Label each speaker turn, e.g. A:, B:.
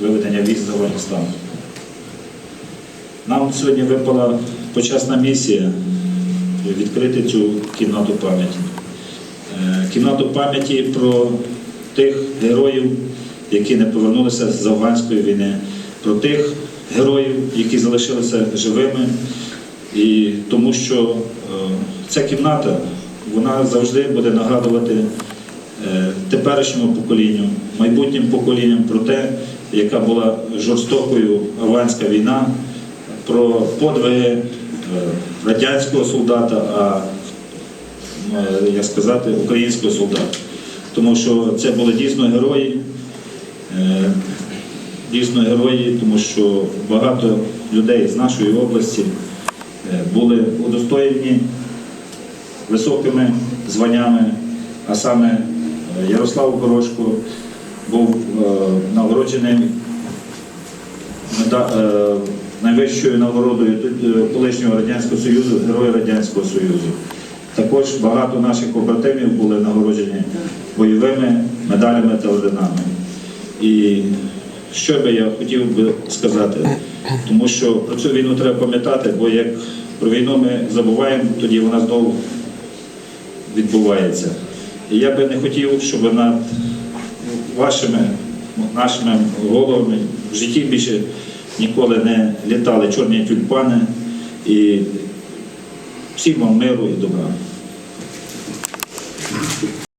A: виведення військ з Афганістану. Нам сьогодні випала почесна місія відкрити цю кімнату пам'яті. Е, Кімнату пам'яті про тих героїв, які не повернулися з афганської війни, про тих героїв, які залишилися живими. І тому що е, ця кімната вона завжди буде нагадувати теперішньому поколінню, майбутнім поколінням про те, яка була жорстокою афганська війна, про подвиги е, радянського солдата, а е, як сказати, українського солдата. Тому що це були дійсно герої, е, дійсно герої, тому що багато людей з нашої області е, були удостоєні високими званнями, а саме Ярослав Горошко був е, нагороджений е, найвищою нагородою е, колишнього Радянського Союзу, Герой Радянського Союзу. Також багато наших побратимів були нагороджені бойовими медалями та орденами. І що би я хотів би сказати, тому що про цю війну треба пам'ятати, бо як про війну ми забуваємо, тоді вона знову відбувається. І я би не хотів, щоб над вашими, нашими головами в житті більше ніколи не літали чорні тюльпани і всім вам миру і добра.